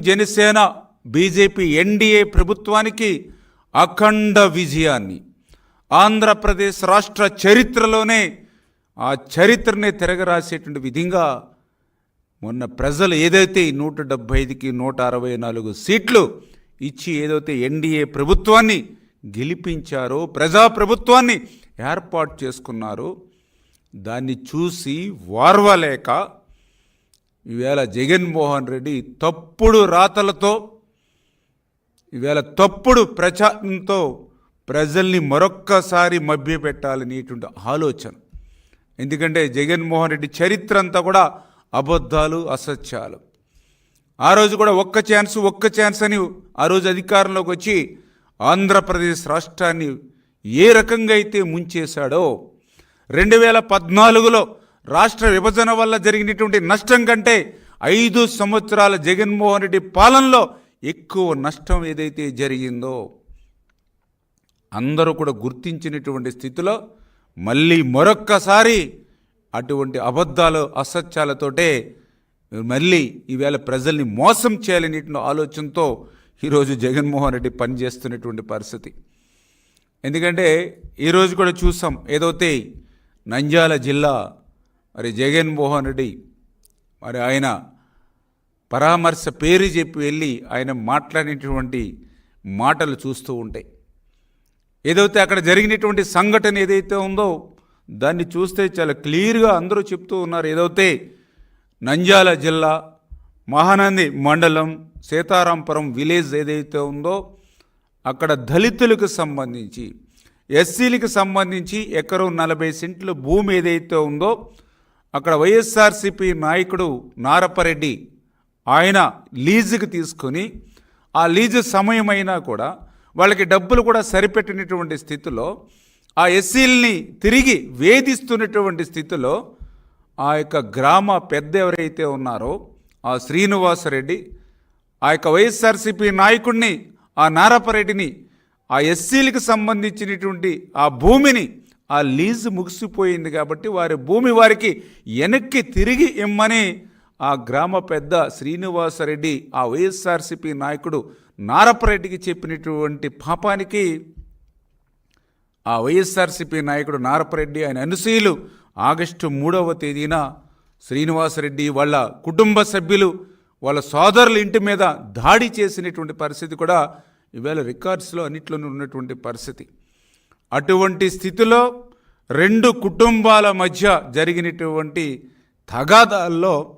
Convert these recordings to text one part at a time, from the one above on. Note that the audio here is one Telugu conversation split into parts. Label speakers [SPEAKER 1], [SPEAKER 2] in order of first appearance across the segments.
[SPEAKER 1] జనసేన బీజేపీ ఎన్డీఏ ప్రభుత్వానికి అఖండ విజయాన్ని. ఆంధ్రప్రదేశ్ రాష్ట్ర చరిత్రలోనే ఆ చరిత్రనే తిరగరాసేటువంటి విధంగా మొన్న ప్రజలు ఏదైతే నూట డెబ్బై ఐదుకి నూట అరవై నాలుగు సీట్లు ఇచ్చి ఏదైతే ఎన్డీఏ ప్రభుత్వాన్ని గెలిపించారో ప్రజా ప్రభుత్వాన్ని ఏర్పాటు చేసుకున్నారో దాన్ని చూసి వార్వలేక ఈవేళ జగన్మోహన్ రెడ్డి తప్పుడు రాతలతో ఈవేళ తప్పుడు ప్రచారంతో ప్రజల్ని మరొక్కసారి మభ్యపెట్టాలనేటువంటి ఆలోచన. ఎందుకంటే జగన్మోహన్ రెడ్డి చరిత్ర అంతా కూడా అబద్ధాలు అసత్యాలు. ఆ రోజు కూడా ఒక్క ఛాన్స్ ఒక్క ఛాన్స్ అని ఆ రోజు అధికారంలోకి వచ్చి ఆంధ్రప్రదేశ్ రాష్ట్రాన్ని ఏ రకంగా అయితే ముంచేశాడో రెండు వేల పద్నాలుగులో రాష్ట్ర విభజన వల్ల జరిగినటువంటి నష్టం కంటే ఐదు సంవత్సరాల జగన్మోహన్ రెడ్డి పాలనలో ఎక్కువ నష్టం ఏదైతే జరిగిందో అందరూ కూడా గుర్తించినటువంటి స్థితిలో మళ్ళీ మరొక్కసారి అటువంటి అబద్ధాలు అసత్యాలతోటే మళ్ళీ ఈవేళ ప్రజల్ని మోసం చేయాలనేటువంటి ఆలోచనతో ఈరోజు జగన్మోహన్ రెడ్డి పనిచేస్తున్నటువంటి పరిస్థితి. ఎందుకంటే ఈరోజు కూడా చూసాం ఏదైతే నంద్యాల జిల్లా మరి జగన్మోహన్ రెడ్డి మరి ఆయన పరామర్శ పేరు చెప్పి వెళ్ళి ఆయన మాట్లాడినటువంటి మాటలు చూస్తూ ఉంటాయి ఏదైతే అక్కడ జరిగినటువంటి సంఘటన ఏదైతే ఉందో దాన్ని చూస్తే చాలా క్లియర్గా అందరూ చెప్తూ ఉన్నారు. ఏదైతే నంజాల జిల్లా మహానంది మండలం సీతారాంపురం విలేజ్ ఏదైతే ఉందో అక్కడ దళితులకు సంబంధించి ఎస్సీలకు సంబంధించి ఎకరం నలభై సెంట్ల భూమి ఏదైతే ఉందో అక్కడ వైఎస్ఆర్సిపి నాయకుడు నారపరెడ్డి ఆయన లీజుకి తీసుకొని ఆ లీజు సమయమైనా కూడా వాళ్ళకి డబ్బులు కూడా సరిపెట్టినటువంటి స్థితిలో ఆ ఎస్సీల్ని తిరిగి వేధిస్తున్నటువంటి స్థితిలో ఆ యొక్క గ్రామ పెద్ద ఎవరైతే ఉన్నారో ఆ శ్రీనివాసరెడ్డి ఆ యొక్క వైఎస్ఆర్సీపీ నాయకుడిని ఆ నారపరెడ్డిని ఆ ఎస్సీలకు సంబంధించినటువంటి ఆ భూమిని ఆ లీజు ముగిసిపోయింది కాబట్టి వారి భూమి వారికి వెనక్కి తిరిగి ఇమ్మని ఆ గ్రామ పెద్ద శ్రీనివాసరెడ్డి ఆ వైఎస్ఆర్సీపీ నాయకుడు నారపరెడ్డికి చెప్పినటువంటి పాపానికి ఆ వైఎస్ఆర్సీపీ నాయకుడు నారపరెడ్డి ఆయన అనుసూయులు ఆగస్టు మూడవ తేదీన శ్రీనివాసరెడ్డి వాళ్ళ కుటుంబ సభ్యులు వాళ్ళ సోదరుల ఇంటి మీద దాడి చేసినటువంటి పరిస్థితి కూడా ఈవేళ రికార్డ్స్లో అన్నిట్లోనూ ఉన్నటువంటి పరిస్థితి. అటువంటి స్థితిలో రెండు కుటుంబాల మధ్య జరిగినటువంటి తగాదాల్లో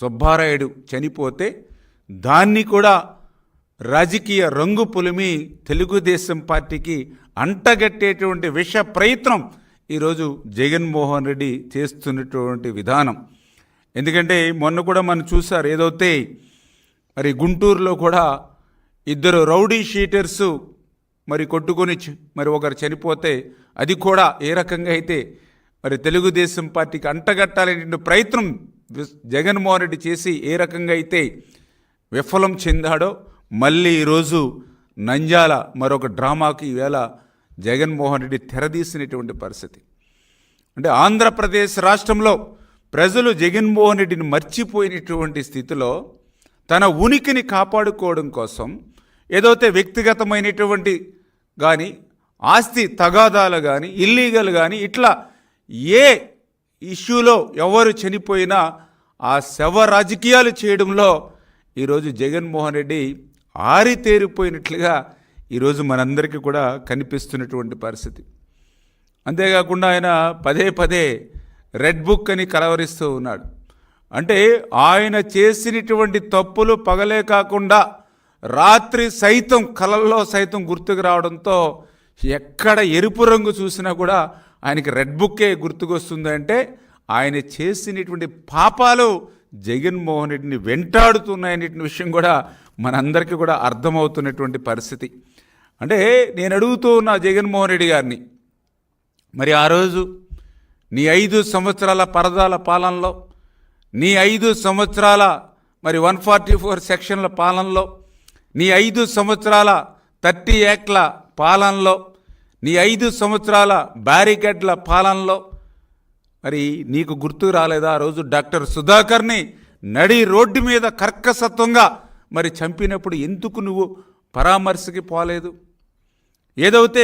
[SPEAKER 1] సుబ్బారాయుడు చనిపోతే దాన్ని కూడా రాజకీయ రంగు పులిమి తెలుగుదేశం పార్టీకి అంటగట్టేటువంటి విష ప్రయత్నం ఈరోజు జగన్మోహన్ రెడ్డి చేస్తున్నటువంటి విధానం. ఎందుకంటే మొన్న కూడా మనం చూసారు ఏదైతే మరి గుంటూరులో కూడా ఇద్దరు రౌడీ షీటర్సు మరి కొట్టుకొని మరి ఒకరు చనిపోతే అది కూడా ఏ రకంగా అయితే మరి తెలుగుదేశం పార్టీకి అంటగట్టాలనే ప్రయత్నం జగన్మోహన్ రెడ్డి చేసి ఏ రకంగా అయితే విఫలం చెందాడో మళ్ళీ ఈరోజు నంజాల మరొక డ్రామాకి ఈవేళ జగన్మోహన్ రెడ్డి తెరదీసినటువంటి పరిస్థితి. అంటే ఆంధ్రప్రదేశ్ రాష్ట్రంలో ప్రజలు జగన్మోహన్ రెడ్డిని మర్చిపోయినటువంటి స్థితిలో తన ఉనికిని కాపాడుకోవడం కోసం ఏదైతే వ్యక్తిగతమైనటువంటి కానీ ఆస్తి తగాదాలు కానీ ఇల్లీగల్ కానీ ఇట్లా ఏ ఇష్యూలో ఎవరు చనిపోయినా ఆ శవ రాజకీయాలు చేయడంలో ఈరోజు జగన్మోహన్ రెడ్డి ఆరితేరిపోయినట్లుగా ఈరోజు మనందరికీ కూడా కనిపిస్తున్నటువంటి పరిస్థితి. అంతేకాకుండా ఆయన పదే పదే రెడ్ బుక్ అని కలవరిస్తూ ఉన్నాడు. అంటే ఆయన చేసినటువంటి తప్పులు పగలే కాకుండా రాత్రి సైతం కలల్లో సైతం గుర్తుకు రావడంతో ఎక్కడ ఎరుపు రంగు చూసినా కూడా ఆయనకి రెడ్ బుక్కే గుర్తుకొస్తుందంటే ఆయన చేసినటువంటి పాపాలు జగన్మోహన్ రెడ్డిని వెంటాడుతున్నాయనే విషయం కూడా మనందరికీ కూడా అర్థమవుతున్నటువంటి పరిస్థితి. అంటే నేను అడుగుతూ ఉన్న జగన్మోహన్ రెడ్డి గారిని మరి ఆ రోజు నీ ఐదు సంవత్సరాల పరదాల పాలనలో నీ ఐదు సంవత్సరాల మరి వన్ ఫార్టీ ఫోర్ సెక్షన్ల పాలనలో నీ ఐదు సంవత్సరాల థర్టీ ఏక్ల పాలనలో నీ ఐదు సంవత్సరాల బ్యారికేడ్ల పాలనలో మరి నీకు గుర్తు రాలేదా? ఆ రోజు డాక్టర్ సుధాకర్ని నడి రోడ్డు మీద కర్కసత్వంగా మరి చంపినప్పుడు ఎందుకు నువ్వు పరామర్శకి పోలేదు? ఏదైతే